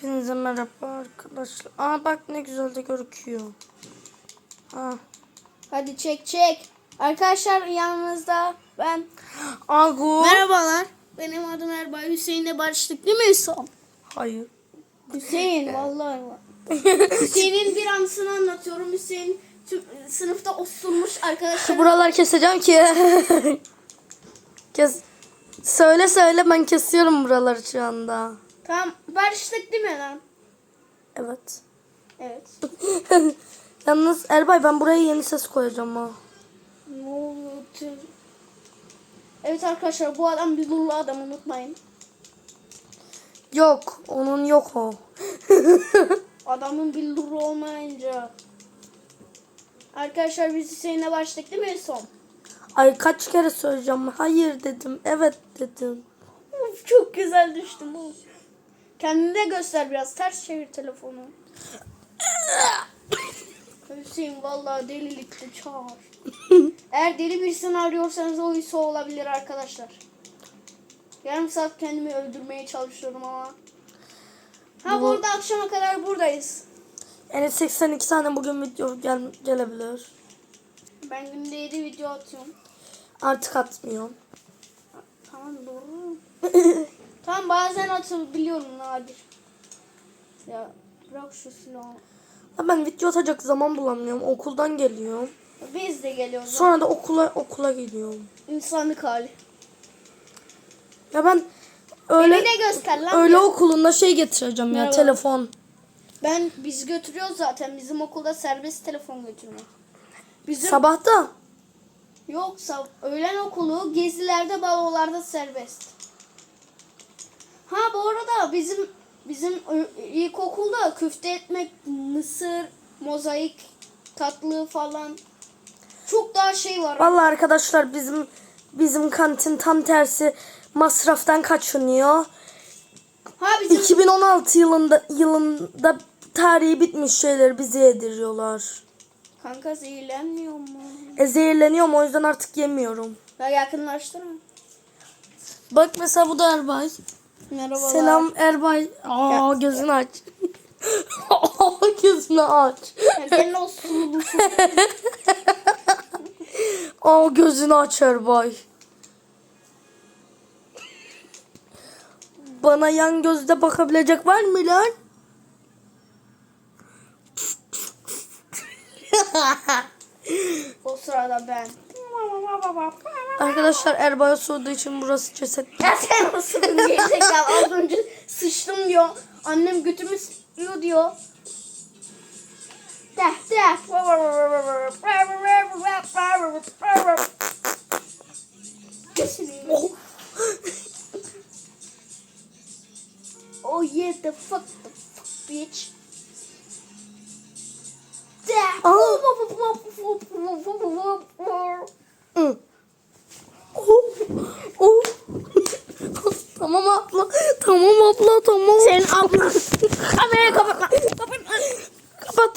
Hepinize merhaba arkadaşlar. Aa bak ne güzel de gözüküyor. Aa. Hadi çek çek. Arkadaşlar yanımızda ben. Agu. Merhabalar. Benim adım Erbay. Hüseyin'le barıştık değil mi Hüsam? Hayır. Hüseyin vallahi. Hüseyin'in bir anısını anlatıyorum. Hüseyin tüm, sınıfta osurmuş arkadaşlar. Buralar keseceğim ki. Kes. Söyle söyle ben kesiyorum buraları şu anda. Tamam barıştık değil mi lan? Evet. Evet. Yalnız Erbay ben buraya yeni ses koyacağım ha. Ne tüm- Evet arkadaşlar bu adam bir lullu adam unutmayın. Yok onun yok o. Adamın bir lulu olmayınca. Arkadaşlar biz Hüseyin'le barıştık değil mi son? Ay kaç kere söyleyeceğim. Hayır dedim. Evet dedim. Of çok güzel düştüm. Of. Kendini de göster biraz. Ters çevir telefonu. Hüseyin vallahi delilikte çağır. Eğer deli birisini arıyorsanız o Hüso olabilir arkadaşlar. Yarım saat kendimi öldürmeye çalışıyorum ama. Ha Bu- burada akşama kadar buradayız. Yani 82 tane bugün video gel gelebilir. Ben günde 7 video atıyorum. Artık atmıyorum. Tamam doğru. tamam bazen atabiliyorum nadir. Ya bırak şu silahı. Ha, Ben video atacak zaman bulamıyorum. Okuldan geliyorum. Biz de geliyoruz. Sonra da okula okula gidiyorum. İnsanlık hali. Ya ben Beni öyle de göster lan. öyle okulunda şey getireceğim ya Merhaba. telefon. Ben biz götürüyoruz zaten. Bizim okulda serbest telefon götürme. Bizim Sabahta. yoksa öğlen okulu gezilerde balolarda serbest. Ha bu arada bizim bizim ilkokulda küfte etmek, mısır, mozaik, tatlı falan çok daha şey var. Vallahi arkadaşlar bizim bizim kantin tam tersi masraftan kaçınıyor. Ha bizim 2016 yılında yılında tarihi bitmiş şeyler bize yediriyorlar. kanka zehirlenmiyor mu? E zehirleniyorum o yüzden artık yemiyorum. Ya yakınlaştırma. Bak mesela bu da Erbay. Merhabalar. Selam Erbay. Aa gözünü aç. Aa gözünü aç. Ya Gelin o sulu Aa gözünü aç Erbay. Bana yan gözle bakabilecek var mı lan? O sırada ben. Arkadaşlar Erbay sorduğu için burası ceset. Ya sen olsun gerizekalı az önce sıçtım diyor. Annem götümü sıkıyor diyor. Deh deh. Kesin. Oh. Oh yeah the fuck the fuck bitch. Deh. Aa. Hı. Oh. Oh. Tamam abla. Tamam abla tamam. Senin ablan. Kamerayı kapatma. Kapatma. Kapatıyorum.